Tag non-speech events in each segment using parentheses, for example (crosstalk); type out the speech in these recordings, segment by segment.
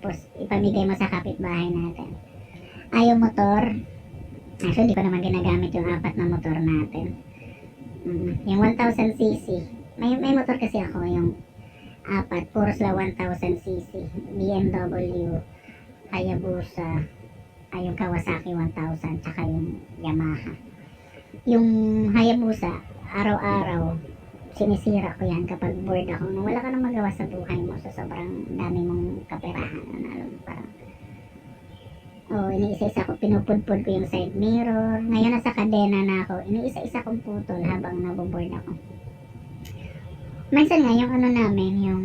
tapos ipamigay mo sa kapitbahay natin. Ayaw motor. Actually, hindi ko naman ginagamit yung apat na motor natin. Mm, yung 1000cc. May, may motor kasi ako yung apat. Puro sila 1000cc. BMW, Hayabusa, ay yung Kawasaki 1000, tsaka yung Yamaha. Yung Hayabusa, araw-araw, sinisira ko yan kapag bored ako. Nung wala ka nang magawa sa buhay mo, sa sobrang dami mong kaperahan, ano, alam parang Oh, iniisa-isa ko, pinupudpud ko yung side mirror. Ngayon nasa kadena na ako, iniisa-isa kong putol habang naboboard ako. Minsan nga, yung ano namin, yung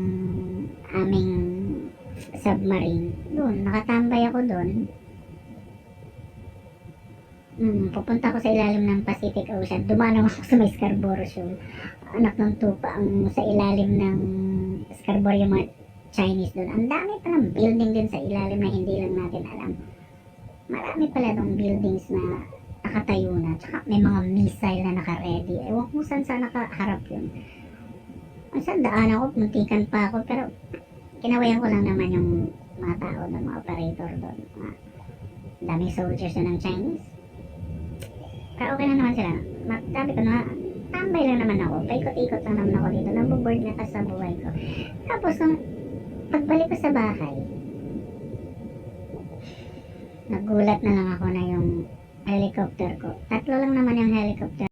aming submarine, doon, nakatambay ako doon. Mm, pupunta ako sa ilalim ng Pacific Ocean. Dumanong ako (laughs) sa may Scarborough Shoal. Anak ng tupa ang sa ilalim ng Scarborough yung mga Chinese doon. Ang dami pa ng building din sa ilalim na hindi lang natin alam. Marami pala dong buildings na nakatayo na. Tsaka may mga missile na naka-ready. Ewan ko saan saan nakaharap yun. Saan daan ako, muntikan pa ako. Pero kinawayan ko lang naman yung mga tao doon, mga operator doon. Mga daming soldiers na ng Chinese. Pero okay na naman sila. Sabi ko na, tambay lang naman ako. Paikot-ikot lang naman ako dito. Naboboard na kasi sa buhay ko. Tapos nung pagbalik ko sa bahay, nagulat na lang ako na yung helicopter ko. Tatlo lang naman yung helicopter